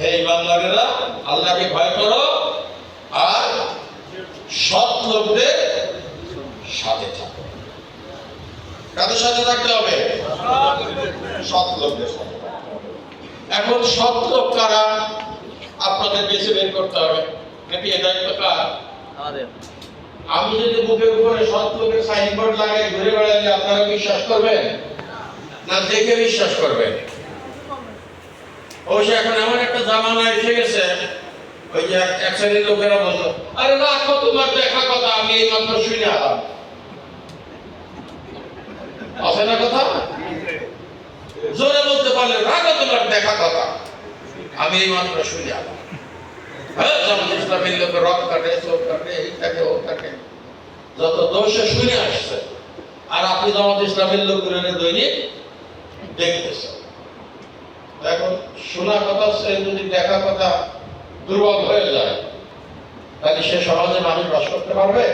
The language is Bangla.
হে ইমানদারেরা আল্লাহকে ভয় করো আর সৎ লোকদের সাথে থাকো। কাদের সাথে থাকতে হবে? সৎ লোকদের সাথে এখন সৎ লোক কারা? আপনাদের বেছে বের করতে হবে। নাকি এ দায়িত্ব কার? আমি যদি বুকের উপরে সৎ লোকের সাইনবোর্ড লাগাই ঘুরে বেড়াইলে আপনারা বিশ্বাস করবেন? না দেখে বিশ্বাস করবেন? অবশ্য এখন এমন একটা জামানা এসে গেছে, ওই যে এক- শ্রেণির লোকেরা বলতো আরে রাখো তোমার দেখা কথা, আমি এই মাত্র শুনে আলাম আছে না কথা? জোরে বলতে পারলে রাখো তোমার দেখা কথা, আমি এই মাত্র শুনে আলাম হ্যাঁ জামাত ইসলামের কাটে, চোখ কাটে, এই থাকে, ও থাকে। যত দোষে শুনে আসছে। আর আপনি জামাত ইসলামের লোকের দৈনিক দেখতেছেন। এখন শোনা কথা, সে যদি দেখা কথা দুর্বল হয়ে যায়, তাহলে সে সমাজে মানুষ বাস করতে পারবে?